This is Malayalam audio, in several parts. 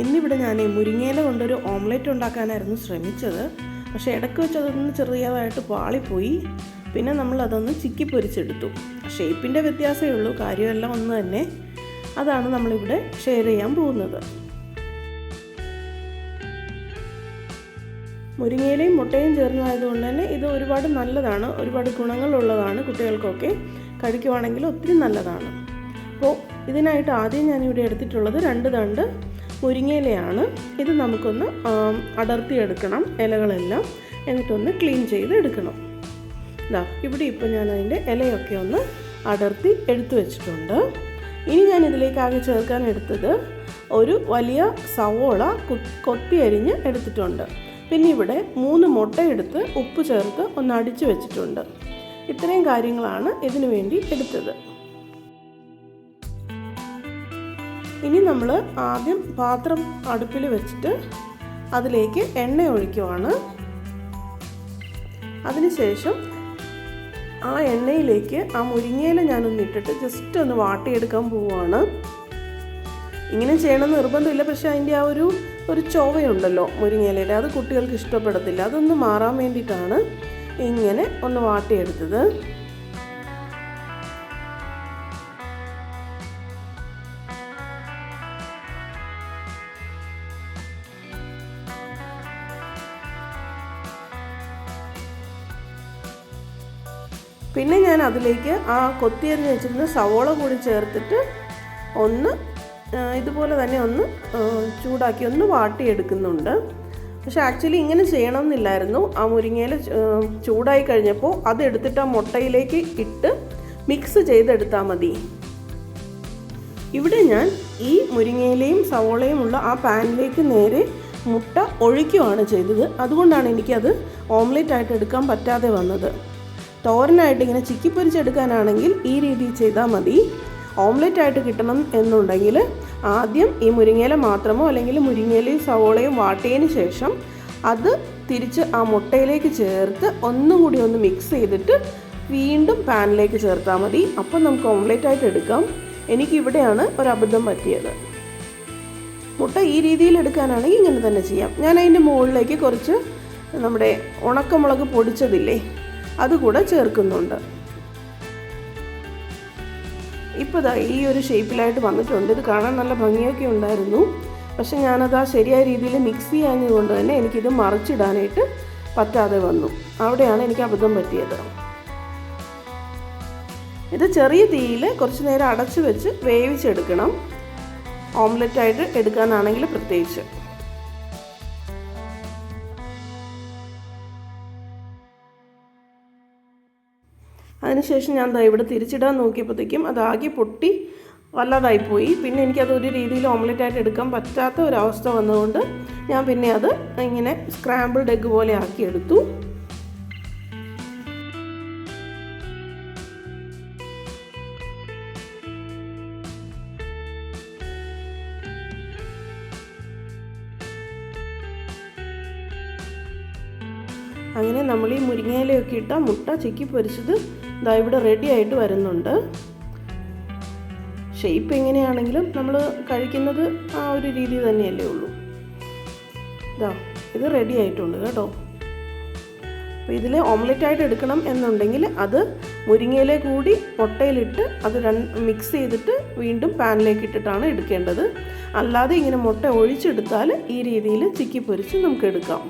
ഇന്നിവിടെ ഞാൻ മുരിങ്ങയില കൊണ്ടൊരു ഓംലെറ്റ് ഉണ്ടാക്കാനായിരുന്നു ശ്രമിച്ചത്. പക്ഷേ ഇടയ്ക്ക് വെച്ച് അതൊന്ന് ചെറിയതായിട്ട് പാളിപ്പോയി. പിന്നെ നമ്മൾ അതൊന്ന് ചിക്കി പൊരിച്ചെടുത്തു. ഷേപ്പിന്റെ വ്യത്യാസമേ ഉള്ളൂ കാര്യമെല്ലാം ഒന്ന് തന്നെ. അതാണ് നമ്മളിവിടെ ഷെയർ ചെയ്യാൻ പോകുന്നത്. മുരിങ്ങയിലയും മുട്ടയും ചേർന്നതായതുകൊണ്ട് തന്നെ ഇത് ഒരുപാട് നല്ലതാണ് ഒരുപാട് ഗുണങ്ങളുള്ളതാണ് കുട്ടികൾക്കൊക്കെ. കഴിക്കുവാണെങ്കിൽ ഒത്തിരി നല്ലതാണ്. അപ്പോൾ ഇതിനായിട്ട് ആദ്യം ഞാനിവിടെ എടുത്തിട്ടുള്ളത് രണ്ട് തണ്ട് മുരിങ്ങയിലയാണ്. ഇത് നമുക്കൊന്ന് അടർത്തിയെടുക്കണം. ഇലകളെല്ലാം എന്നിട്ടൊന്ന് ക്ലീൻ ചെയ്ത് എടുക്കണം ഇതാ ഇവിടെ ഇപ്പോൾ ഞാൻ അതിന്റെ ഇലയൊക്കെ ഒന്ന് അടർത്തി എടുത്തു വെച്ചിട്ടുണ്ട്. ഇനി ഞാൻ ഇതിലേക്ക് ആകെ ചേർക്കാൻ എടുത്തത് ഒരു വലിയ സവോള കൊത്തി അരിഞ്ഞ് എടുത്തിട്ടുണ്ട്. പിന്നെ ഇവിടെ മൂന്ന് മുട്ട എടുത്ത് ഉപ്പ് ചേർത്ത് ഒന്ന് അടിച്ചു വെച്ചിട്ടുണ്ട്. ഇത്രയും കാര്യങ്ങളാണ് ഇതിനു വേണ്ടി എടുത്തത്. ഇനി നമ്മൾ ആദ്യം പാത്രം അടുപ്പിൽ വെച്ചിട്ട് അതിലേക്ക് എണ്ണ ഒഴിക്കുവാണ്. അതിനുശേഷം ആ എണ്ണയിലേക്ക് ആ മുരിങ്ങയില ഞാനൊന്ന് ഇട്ടിട്ട് ജസ്റ്റ് ഒന്ന് വാട്ടിയെടുക്കാൻ പോവുകയാണ് ഇങ്ങനെ ചെയ്യണമെന്ന് നിർബന്ധമില്ല പക്ഷേ അതിന്റെ ആ ഒരു ഒരു ചൊവയുണ്ടല്ലോ മുരിങ്ങയിലയുടെ അത് കുട്ടികൾക്ക് ഇഷ്ടപ്പെടത്തില്ല അതൊന്ന് മാറാൻ വേണ്ടിയിട്ടാണ് ഇങ്ങനെ ഒന്ന് വാട്ടിയെടുത്തത്. പിന്നെ ഞാൻ അതിലേക്ക് ആ കൊത്തിയരിഞ്ഞ് വെച്ചിരുന്ന സവോള കൂടി ചേർത്തിട്ട് ഒന്ന് ഇതുപോലെ തന്നെ ഒന്ന് ചൂടാക്കി ഒന്ന് വാട്ടിയെടുക്കുന്നുണ്ട്. പക്ഷെ ആക്ച്വലി ഇങ്ങനെ ചെയ്യണമെന്നില്ലായിരുന്നു. ആ മുരിങ്ങയിൽ ചൂടായി കഴിഞ്ഞപ്പോൾ അതെടുത്തിട്ട് ആ മുട്ടയിലേക്ക് ഇട്ട് മിക്സ് ചെയ്തെടുത്താൽ മതി. ഇവിടെ ഞാൻ ഈ മുരിങ്ങയിലെയും സവോളയും ഉള്ള ആ പാനിലേക്ക് നേരെ മുട്ട ഒഴിക്കുകയാണ് ചെയ്തത്. അതുകൊണ്ടാണ് എനിക്കത് ഓംലെറ്റ് ആയിട്ട് എടുക്കാൻ പറ്റാതെ വന്നത്. തോരനായിട്ട് ഇങ്ങനെ ചിക്കി പൊരിച്ചെടുക്കാനാണെങ്കിൽ ഈ രീതിയിൽ ചെയ്താൽ മതി. ഓംലെറ്റ് ആയിട്ട് കിട്ടണം എന്നുണ്ടെങ്കിൽ ആദ്യം ഈ മുരിങ്ങയില മാത്രമോ അല്ലെങ്കിൽ മുരിങ്ങയിലയും സവോളയും വാട്ടിയതിന് ശേഷം അത് തിരിച്ച് ആ മുട്ടയിലേക്ക് ചേർത്ത് ഒന്നുകൂടി ഒന്ന് മിക്സ് ചെയ്തിട്ട് വീണ്ടും പാനിലേക്ക് ചേർത്താൽ മതി. അപ്പം നമുക്ക് ഓംലെറ്റ് ആയിട്ട് എടുക്കാം. എനിക്കിവിടെയാണ് ഒരു അബദ്ധം പറ്റിയത്. മുട്ട ഈ രീതിയിൽ എടുക്കാനാണെങ്കിൽ ഇങ്ങനെ തന്നെ ചെയ്യാം. ഞാൻ അതിന്റെ മുകളിലേക്ക് കുറച്ച് നമ്മുടെ ഉണക്കമുളക് പൊടിച്ചതില്ലേ അതുകൂടെ ചേർക്കുന്നുണ്ട്. ഇപ്പോൾ ഇതാ ഈ ഒരു ഷേപ്പിലായിട്ട് വന്നിട്ടുണ്ട്. ഇത് കാണാൻ നല്ല ഭംഗിയൊക്കെ ഉണ്ടായിരുന്നു. പക്ഷെ ഞാനത് ആ ശരിയായ രീതിയിൽ മിക്സ് ചെയ്യാഞ്ഞതുകൊണ്ട് തന്നെ എനിക്കിത് മറിച്ചിടാനായിട്ട് പറ്റാതെ വന്നു. അവിടെയാണ് എനിക്ക് അബദ്ധം പറ്റിയത്. ഇത് ചെറിയ തീയിൽ കുറച്ച് നേരം അടച്ചു വെച്ച് വേവിച്ചെടുക്കണം. ഓംലെറ്റായിട്ട് എടുക്കാനാണെങ്കിൽ പ്രത്യേകിച്ച്. അതിനുശേഷം ഞാൻ ദാ ഇവിടെ തിരിച്ചിടാൻ നോക്കിയപ്പോഴത്തേക്കും അതാകെ പൊട്ടി വല്ലാതായിപ്പോയി. പിന്നെ എനിക്കത് ഒരു രീതിയിൽ ഓംലെറ്റ് ആയിട്ട് എടുക്കാൻ പറ്റാത്ത ഒരവസ്ഥ വന്നതുകൊണ്ട് ഞാൻ പിന്നെ അത് ഇങ്ങനെ സ്ക്രാമ്പിൾഡ് എഗ്ഗ് പോലെ ആക്കിയെടുത്തു അങ്ങനെ നമ്മൾ ഈ മുരിങ്ങയിലയൊക്കെ ഇട്ട മുട്ട ചിക്കി പൊരിച്ചത് ഇതാ ഇവിടെ റെഡി ആയിട്ട് വരുന്നുണ്ട്. ഷേപ്പ് എങ്ങനെയാണെങ്കിലും നമ്മൾ കഴിക്കുന്നത് ആ ഒരു രീതി തന്നെയല്ലേ ഉള്ളൂ. ഇതാ ഇത് റെഡി ആയിട്ടുണ്ട് കേട്ടോ. അപ്പോൾ ഇതിൽ ഓംലെറ്റ് ആയിട്ട് എടുക്കണം എന്നുണ്ടെങ്കിൽ അത് മുരിങ്ങയിലെ കൂടി മുട്ടയിലിട്ട് അത് മിക്സ് ചെയ്തിട്ട് വീണ്ടും പാനിലേക്ക് ഇട്ടിട്ടാണ് എടുക്കേണ്ടത്. അല്ലാതെ ഇങ്ങനെ മുട്ട ഒഴിച്ചെടുത്താൽ ഈ രീതിയിൽ ചിക്കി പൊരിച്ച് നമുക്ക് എടുക്കാം.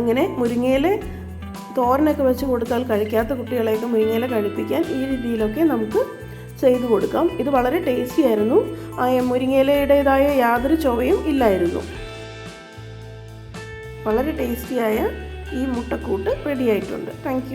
അങ്ങനെ മുരിങ്ങയില തോരനൊക്കെ വെച്ച് കൊടുത്താൽ കഴിക്കാത്ത കുട്ടികളെയൊക്കെ മുരിങ്ങയില കഴിപ്പിക്കാൻ ഈ രീതിയിലൊക്കെ നമുക്ക് ചെയ്തു കൊടുക്കാം. ഇത് വളരെ ടേസ്റ്റി ആയിരുന്നു. ആ മുരിങ്ങയിലയുടേതായ യാതൊരു ചൊവയും ഇല്ലായിരുന്നു. വളരെ ടേസ്റ്റിയായ ഈ മുട്ടക്കൂട്ട് റെഡിയായിട്ടുണ്ട് താങ്ക്